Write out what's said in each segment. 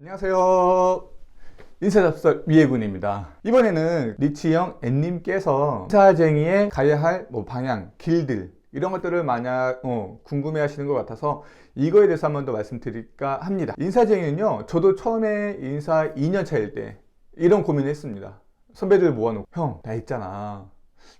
안녕하세요. 인사잡설 위해군입니다. 이번에는 리치형 N님께서 인사쟁이의 가야 할 뭐 방향, 길들 이런 것들을 만약 어, 궁금해 하시는 것 같아서 이거에 대해서 한 번 더 말씀드릴까 합니다. 인사쟁이는요, 저도 처음에 인사 2년 차일 때 이런 고민을 했습니다. 선배들 모아놓고, 형, 나 있잖아.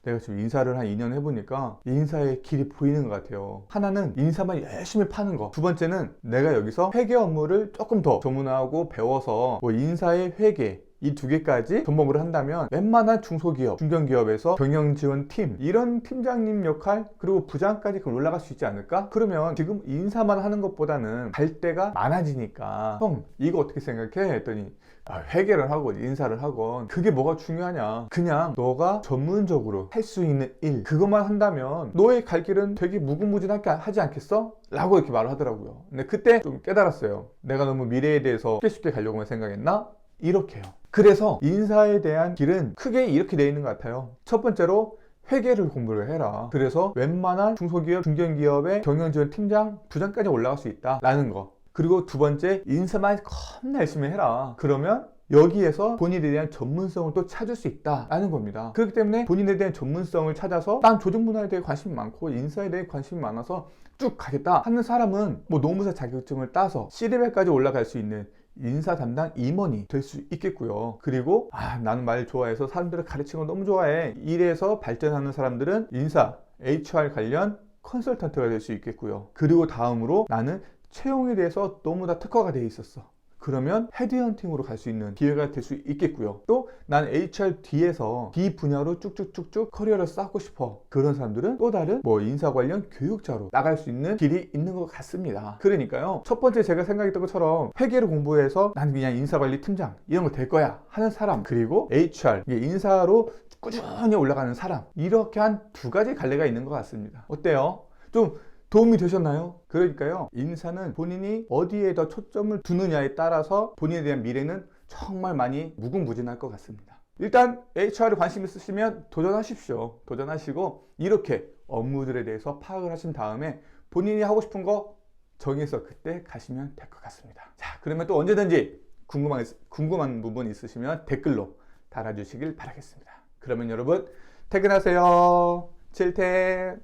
내가 지금 인사를 한 2년 해보니까 인사의 길이 보이는 것 같아요. 하나는 인사만 열심히 파는 거. 두 번째는 내가 여기서 회계 업무를 조금 더 전문화하고 배워서 뭐 인사의 회계, 이 두 개까지 접목을 한다면 웬만한 중소기업, 중견기업에서 경영지원팀 이런 팀장님 역할 그리고 부장까지 그럼 올라갈 수 있지 않을까? 그러면 지금 인사만 하는 것보다는 갈 데가 많아지니까 형 이거 어떻게 생각해? 했더니 아, 회계를 하건 인사를 하건 그게 뭐가 중요하냐 그냥 너가 전문적으로 할 수 있는 일 그것만 한다면 너의 갈 길은 되게 무궁무진하게 하지 않겠어? 라고 이렇게 말을 하더라고요 근데 그때 좀 깨달았어요 내가 너무 미래에 대해서 쉽게 쉽게 가려고만 생각했나? 이렇게요 그래서 인사에 대한 길은 크게 이렇게 되어 있는 것 같아요 첫 번째로 회계를 공부를 해라. 그래서 웬만한 중소기업, 중견기업의 경영지원 팀장, 부장까지 올라갈 수 있다 라는 거. 그리고 두 번째, 인사만 겁나 열심히 해라. 그러면 여기에서 본인에 대한 전문성을 또 찾을 수 있다라는 겁니다. 그렇기 때문에 본인에 대한 전문성을 찾아서 난 조직 문화에 대해 관심이 많고 인사에 대해 관심이 많아서 쭉 가겠다 하는 사람은 뭐 노무사 자격증을 따서 C레벨까지 올라갈 수 있는 인사 담당 임원이 될 수 있겠고요. 그리고 아 나는 말 좋아해서 사람들을 가르치는 거 너무 좋아해. 이래서 발전하는 사람들은 인사, HR 관련 컨설턴트가 될 수 있겠고요. 그리고 다음으로 나는 채용에 대해서 너무 다 특화가 돼 있었어. 그러면 헤드헌팅으로 갈 수 있는 기회가 될 수 있겠고요. 또 난 HR 뒤에서 B 분야로 쭉쭉쭉쭉 커리어를 쌓고 싶어. 그런 사람들은 또 다른 뭐 인사 관련 교육자로 나갈 수 있는 길이 있는 것 같습니다. 그러니까요. 첫 번째 제가 생각했던 것처럼 회계를 공부해서 난 그냥 인사관리 팀장 이런 거 될 거야 하는 사람 그리고 HR 인사로 꾸준히 올라가는 사람 이렇게 한 두 가지 갈래가 있는 것 같습니다. 어때요? 좀 도움이 되셨나요? 그러니까요, 인사는 본인이 어디에 더 초점을 두느냐에 따라서 본인에 대한 미래는 정말 많이 무궁무진할 것 같습니다. 일단 HR에 관심 있으시면 도전하십시오. 도전하시고 이렇게 업무들에 대해서 파악을 하신 다음에 본인이 하고 싶은 거 정해서 그때 가시면 될 것 같습니다. 자, 그러면 또 언제든지 궁금한, 궁금한 부분 있으시면 댓글로 달아주시길 바라겠습니다. 그러면 여러분 퇴근하세요. 칠퇴.